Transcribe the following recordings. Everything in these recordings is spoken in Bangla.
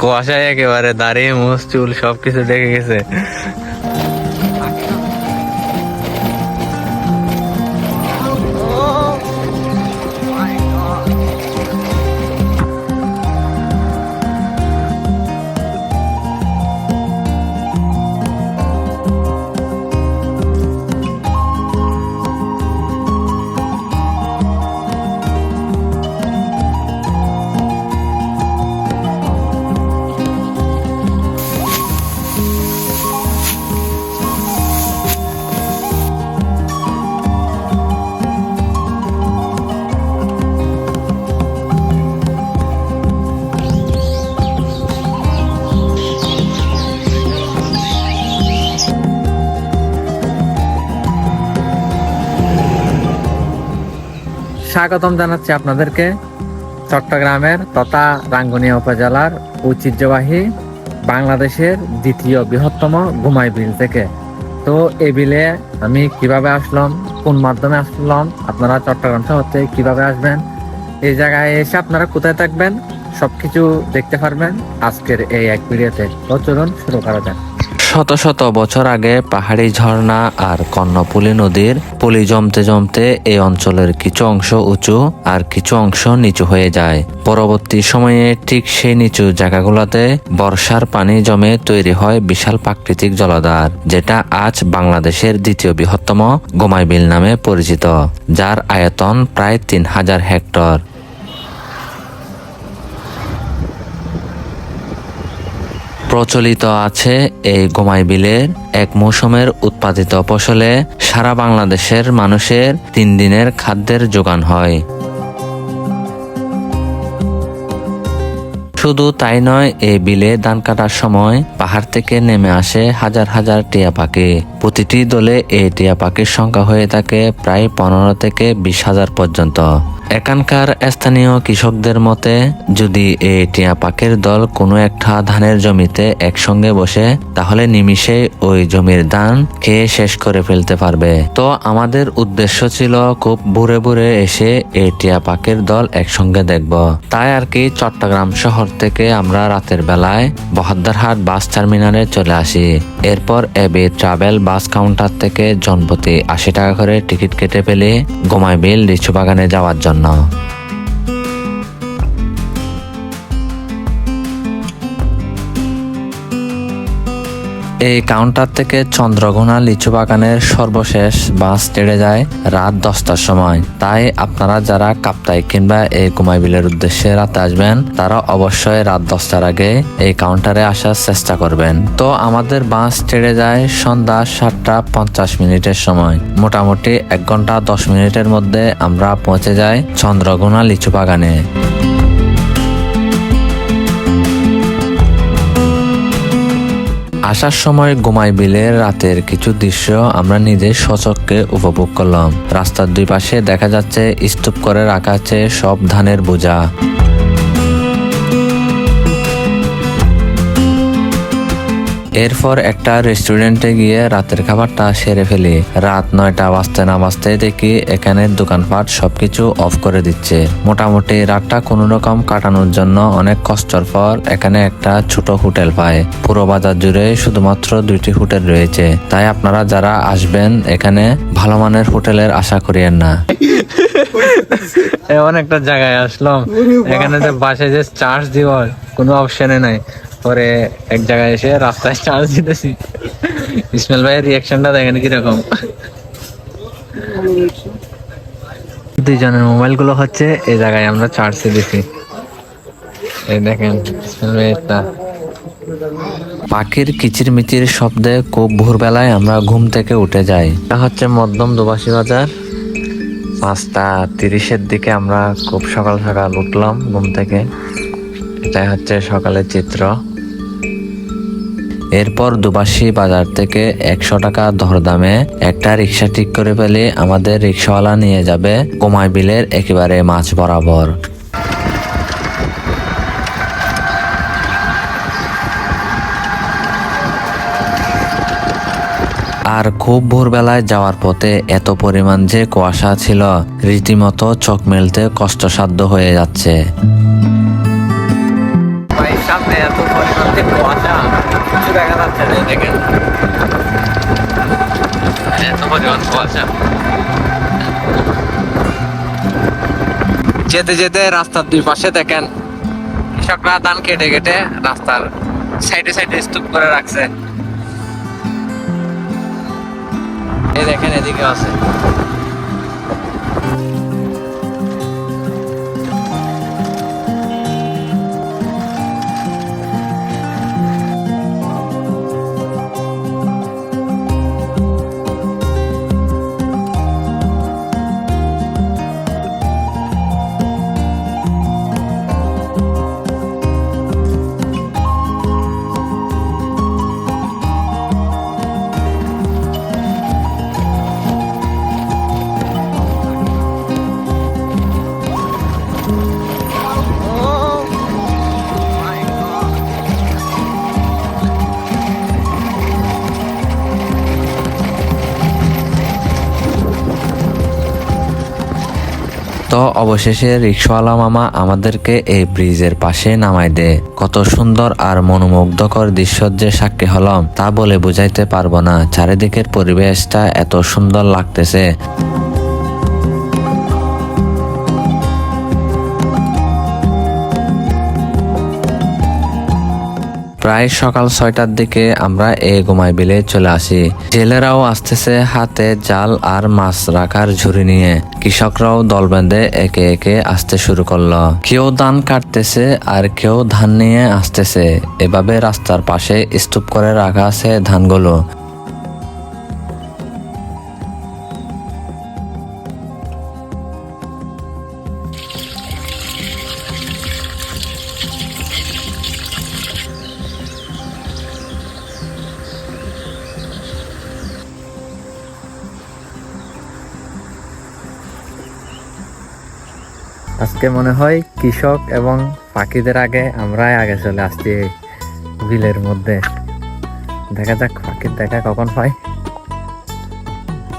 কুয়াশায় একেবারে দাঁড়িয়ে মুস চুল সবকিছু দেখে গেছে। স্বাগতম জানাচ্ছি আপনাদেরকে চট্টগ্রামের তথা রাঙ্গুনিয়া উপজেলার ঐতিহ্যবাহী বাংলাদেশের দ্বিতীয় বৃহত্তম ঘুমাই বিল থেকে। তো এই বিলে আমি কীভাবে আসলাম, কোন মাধ্যমে আসলাম, আপনারা চট্টগ্রাম শহর থেকে কীভাবে আসবেন, এই জায়গায় এসে আপনারা কোথায় থাকবেন, সবকিছু দেখতে পারবেন আজকের এই এক ভিডিওতে। তো চলুন শুরু করা যাক। শত শত বছর আগে পাহাড়ি ঝর্ণা আর কর্ণপুলি নদীর পলি জমতে জমতে এই অঞ্চলের কিছু অংশ উঁচু আর কিছু অংশ নিচু হয়ে যায়। পরবর্তী সময়ে ঠিক সেই নিচু জায়গাগুলোতে বর্ষার পানি জমে তৈরি হয় বিশাল প্রাকৃতিক জলাধার, যেটা আজ বাংলাদেশের দ্বিতীয় বৃহত্তম গোমাইবিল নামে পরিচিত, যার আয়তন প্রায় তিন হাজার হেক্টর। প্রচলিত আছে এই গোমাই বিলের এক মৌসুমের উৎপাদিত ফসলে সারা বাংলাদেশের মানুষের তিন দিনের খাদ্যের যোগান হয়। শুধু তাই নয়, এই বিলে ধান কাটার সময় পাহাড় থেকে নেমে আসে হাজার হাজার টিয়া পাখি। প্রতিটি দলে এই টিয়া পাখির সংখ্যা হয়ে থাকে প্রায় পনেরো থেকে বিশ হাজার পর্যন্ত। এখানকার স্থানীয় কৃষকদের মতে, যদি এই টিয়া পাখির দল কোনো একটা ধানের জমিতে একসঙ্গে বসে, তাহলে নিমিষে ওই জমির ধান খেয়ে শেষ করে ফেলতে পারবে। তো আমাদের উদ্দেশ্য ছিল খুব ভোরে ভোরে এসে এই টিয়া পাখির দল একসঙ্গে দেখব। তাই আর কি চট্টগ্রাম শহর থেকে আমরা রাতের বেলায় বহদ্দারহাট বাস টার্মিনালে চলে আসি। এরপর এবি ট্রাভেল বাস কাউন্টার থেকে জনপ্রতি আশি টাকা করে টিকিট কেটে পেলে গোমাইবিল লিচু বাগানে যাওয়ার জন্য। না। এই কাউন্টার থেকে চন্দ্রঘোনা লিচু বাগানের সর্বশেষ বাস ছেড়ে যায় রাত দশটার সময়। তাই আপনারা যারা কাপ্তাই কিংবা এই কুমাইবিলের উদ্দেশ্যে রাতে আসবেন, তারা অবশ্যই রাত দশটার আগে এই কাউন্টারে আসার চেষ্টা করবেন। তো আমাদের বাস ছেড়ে যায় সন্ধ্যা সাতটা পঞ্চাশ মিনিটের সময়। মোটামুটি এক ঘণ্টা দশ মিনিটের মধ্যে আমরা পৌঁছে যাই চন্দ্রঘোনা লিচু বাগানে। আসার সময় গোমাই বিলের রাতের কিছু দৃশ্য আমরা নিজের সচককে উপভোগ করলাম। রাস্তার দুই পাশে দেখা যাচ্ছে স্তূপ করে রাখা আছে সব ধানের বোঝা। এরপর একটা রেস্টুরেন্টে গিয়ে রাতের খাবারটা সেরে ফেলি। রাত নয়টা বাজতে না বাজতে দেখি এখানে দোকানপাট সবকিছু অফ করে দিচ্ছে। মোটামুটি রাতটা কোনো রকম কাটানোর জন্য অনেক কষ্টর পর এখানে একটা ছোট হোটেল পায়। পুরো বাজার জুড়ে শুধুমাত্র দুইটি হোটেল রয়েছে। তাই আপনারা যারা আসবেন এখানে ভালো মানের হোটেলের আশা করিয়েন না। এমন একটা জায়গায় আসলাম। এখানে যে বাসে যে চার্জ দিব কোনো অপশনে নাই। পরে এক জায়গায় এসে রাস্তায় চার্জ দিতেছি ইসমাইল ভাইয়ের রিয়াকশনটা দেখেন কীরকম। দুইজনের মোবাইলগুলো হচ্ছে এই জায়গায় আমরা চার্জ দিছি। এই দেখেন ইসমাইল ভাইয়েরটা পাখির কিচিরমিচির শব্দে খুব ভোরবেলায় আমরা ঘুম থেকে উঠে যাই। এটা হচ্ছে মধ্যম দুবাসী বাজার। পাঁচটা তিরিশের দিকে আমরা খুব সকাল সকাল উঠলাম ঘুম থেকে। এটাই হচ্ছে সকালের চিত্র। এরপর দুবাসী বাজার থেকে একশো টাকা দরদামে একটা রিক্সা ঠিক করে পেলে আমাদের রিক্সাওয়ালা নিয়ে যাবে কোমাই বিলের একেবারে মাছ বরাবর। আর খুব ভোরবেলায় যাওয়ার পথে এত পরিমাণ যে কুয়াশা ছিল, রীতিমতো চোখ মেলতে কষ্টসাধ্য হয়ে যাচ্ছে। সামনে এত পরিমাণ কুয়াশা। কুয়াশা যেতে যেতে রাস্তার দুই পাশে দেখেন, কৃষকরা ধান কেটে কেটে রাস্তার সাইডে সাইডে স্তূপ করে রাখছে। এই দেখেন এদিকে আছে। তো অবশেষে রিক্সাওয়ালা মামা আমাদেরকে এই ব্রিজের পাশে নামাই দেয়। কত সুন্দর আর মনোমুগ্ধকর দৃশ্য যে সাক্ষী হলাম, তা বলে বুঝাইতে পারব না। চারিদিকের পরিবেশটা এত সুন্দর লাগতেছে। প্রায় সকাল ছয়টার দিকে আমরা এ গোমাই বিলে চলে আসি। জেলেরাও আসতেছে হাতে জাল আর মাছ রাখার ঝুড়ি নিয়ে। কৃষকরাও দল বেঁধে একে একে আসতে শুরু করল। কেউ ধান কাটতেছে আর কেউ ধান নিয়ে আসতেছে। এভাবে রাস্তার পাশে স্তূপ করে রাখা আছে ধানগুলো। আজকে মনে হয় কৃষক এবং পাখিদের আগে আমরাই আগে চলে আসছি এই বিলের মধ্যে। দেখা যাক পাখির দেখা কখন পাই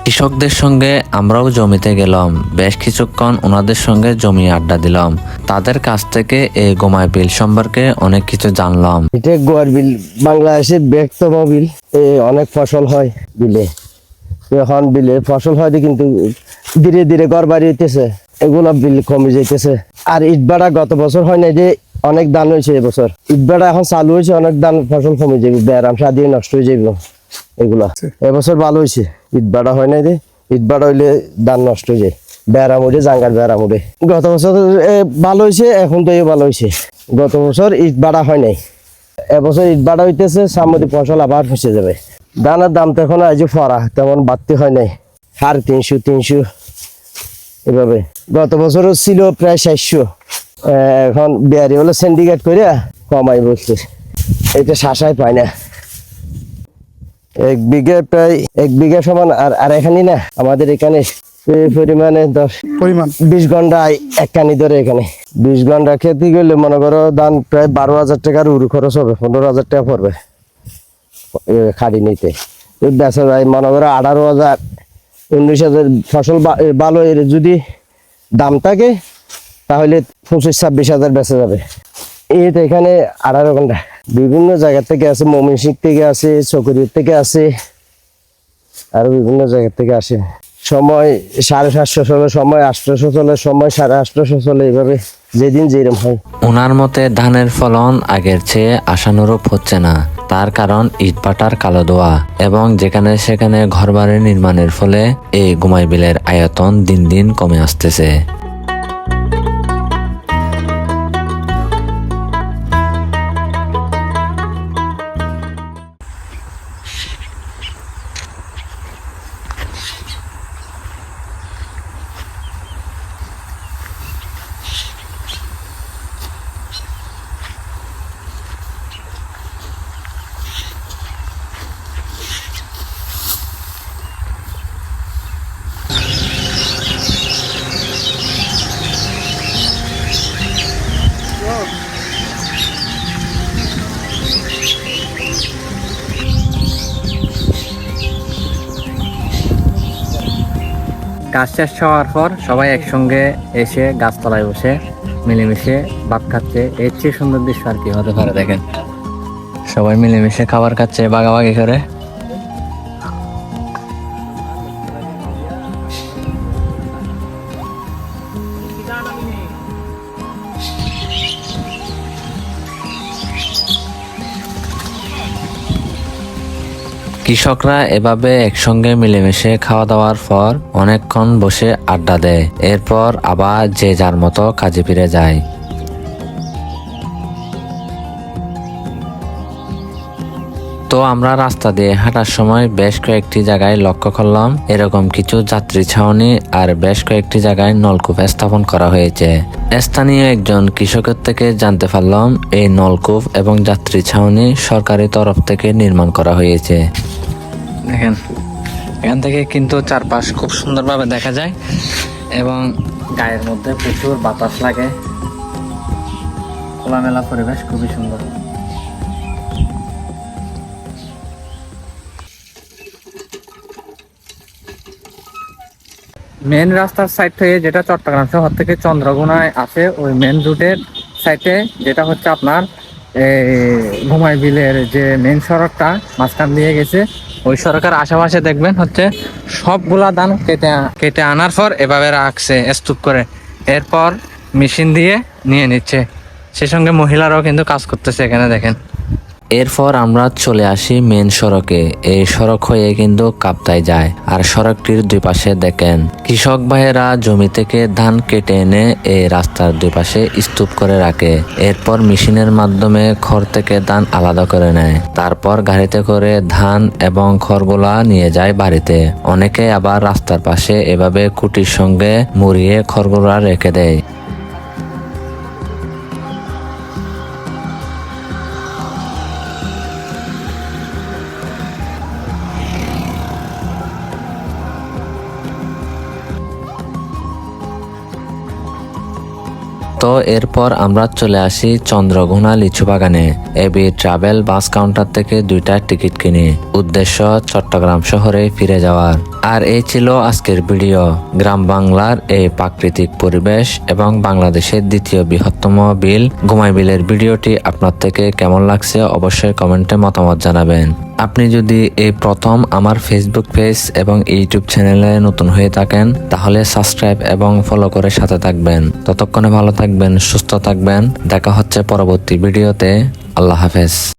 কৃষকদের সঙ্গে আমরাও জমিতে গেলাম। বেশ কিছুক্ষণ ওনাদের সঙ্গে জমি আড্ডা দিলাম। তাদের কাছ থেকে এই গোমায় বিল সম্পর্কে অনেক কিছু জানলাম। এটা গোয়ার বিল। বাংলাদেশের বৃহত্তম বিল। এ অনেক ফসল হয় বিলে। এখন বিলে ফসল হয় কিন্তু ধীরে ধীরে ঘর বাড়ি হইতেছে। এগুলো বিল কমে যাইতেছে। আর ইট ভাড়া গত বছর হয় নাই যে অনেক দান হয়েছে এবছর ইট ভাড়া এখন চালু হয়েছে অনেক দান ফসল কমে যাবে ব্যারাম সাদিয়ে নষ্ট হয়ে যাবে এগুলা। এবছর ভালো হয়েছে ইট ভাড়া হয় না যে ইট ভাড়া হইলে ধান নষ্ট হয়ে যায়। ব্যারাম উঠে জাঙ্গার ব্যারাম উঠে গত বছর ভালো হয়েছে এখন তো ভালো হয়েছে। গত বছর ইট ভাড়া হয় নাই। এবছর ইট ভাড়া হইতেছে সামনে ফসল আবার ফসে যাবে। দানার দাম তো এখন আজ ফরা তেমন বাড়তি হয় নাই। সাড়ে তিনশো তিনশো। এভাবে। গত বছরও ছিল প্রায় চারশো এখন বিয়ারি হলো সিন্ডিকেট করে কমাই বলছে এটা শাসায় পায় না। এক বিঘা প্রায় এক বিঘা সমান আর আর এখানে না। আমাদের এখানে এই পরিমাণে দশ পরিমাণ। বিশ ঘণ্টা এক কানি ধরে এখানে। বিশ ঘণ্টা খেতে গেলে মনে করো দান প্রায় বারো হাজার টাকার উরু খরচ হবে পনেরো হাজার টাকা পড়বে। খাড়ি নিতে। বেচা যায় মনে করো আঠারো হাজার উনিশ হাজার ফসল ভালো এর যদি দাম থাকে, তাহলে পঁচিশ, ছাব্বিশ হাজার বেঁচে যাবে। এই তো এখানে আঠারো ঘণ্টা। বিভিন্ন জায়গা থেকে আছে মমিনসিং থেকে আছে চকরির থেকে আছে আর বিভিন্ন জায়গা থেকে আসে। সময় সাড়ে সাতশো চলে, সময় আটশোশো চলে, সময় সাড়ে আটশোশো চলে, এইভাবে যেদিন যেরকম হয়। ওনার মতে ধানের ফলন আগের চেয়ে আশানুরূপ হচ্ছে না, তার কারণ ইটপাটার কালো দোয়া, এবং যেখানে সেখানে ঘরবাড়ি নির্মাণের ফলে এই গুমাই বিলের আয়তন দিন দিন কমে আসতেছে। কাজ শেষ হওয়ার পর সবাই একসঙ্গে এসে গাছতলায় বসে মিলেমিশে ভাত খাচ্ছে। এর চেয়ে সুন্দর দৃশ্য আর কি হতে পারে দেখেন। সবাই মিলেমিশে খাবার খাচ্ছে বাগাবাগি করে। কৃষকরা এভাবে একসঙ্গে মিলেমিশে খাওয়া দাওয়ার পর অনেকক্ষণ বসে আড্ডা দেয়। এরপর আবার যে যার মতো কাজে ফিরে যায়। তো আমরা রাস্তা দিয়ে হাঁটার সময় বেশ কয়েকটি জায়গায় লক্ষ্য করলাম, এরকম কিছু যাত্রী ছাউনি আর বেশ কয়েকটি জায়গায় নলকূপ স্থাপন করা হয়েছে। স্থানীয় একজন কৃষকের থেকে জানতে পারলাম, এই নলকূপ এবং যাত্রী ছাউনি সরকারি তরফ থেকে নির্মাণ করা হয়েছে। দেখেন, এখান থেকে কিন্তু চারপাশ খুব সুন্দরভাবে দেখা যায় এবং গায়ের মধ্যে প্রচুর বাতাস লাগে। খোলামেলা পরিবেশ খুবই সুন্দর। মেন রাস্তার সাইড থেকে যেটা চট্টগ্রাম শহর থেকে চন্দ্রগুনায় আসে, ওই মেন রুটের সাইডে যেটা হচ্ছে আপনার ঘুমাই বিলের যে মেন সড়কটা, মাঝখান দিয়ে গেছে। ওই সড়কের আশেপাশে দেখবেন হচ্ছে সবগুলা ধান কেটে কেটে আনার পর এভাবে রাখছে, স্তূপ করে। এরপর মেশিন দিয়ে নিয়ে নিচ্ছে। সে সঙ্গে মহিলারাও কিন্তু কাজ করতেছে এখানে দেখেন। এরপর আমরা চলে আসি মেন সড়কে। এই সড়ক হয়ে কিন্তু কাপ্তায় যায়। আর সড়কটির দুই পাশে দেখেন, কৃষক ভাইয়েরা জমি থেকে ধান কেটে এনে এই রাস্তার দুই পাশে স্তূপ করে রাখে। এরপর মেশিনের মাধ্যমে খড় থেকে ধান আলাদা করে নেয়। তারপর গাড়িতে করে ধান এবং খড়গুলা নিয়ে যায় বাড়িতে। অনেকে আবার রাস্তার পাশে এভাবে কুটির সঙ্গে মুড়িয়ে খড়গুলা রেখে দেয়। তো এরপর আমরা চলে আসি চন্দ্রঘোনা লিচু বাগানে। এবি ট্রাভেল বাস কাউন্টার থেকে দুইটা টিকিট কিনি। উদ্দেশ্য চট্টগ্রাম শহরে ফিরে যাওয়ার। আর এই ছিল আজকের ভিডিও। গ্রাম বাংলার এই প্রাকৃতিক পরিবেশ এবং বাংলাদেশের দ্বিতীয় বৃহত্তম বিল, ঘুমাই বিলের ভিডিওটি আপনার থেকে কেমন লাগছে অবশ্যই কমেন্টে মতামত জানাবেন। আপনি যদি এই প্রথম আমার ফেসবুক পেজ এবং ইউটিউব চ্যানেলে নতুন হয়ে থাকেন, তাহলে সাবস্ক্রাইব এবং ফলো করে সাথে থাকবেন। ততক্ষণে ভালো থাকবেন, সুস্থ থাকবেন। দেখা হচ্ছে পরবর্তী ভিডিওতে। আল্লাহ হাফেজ।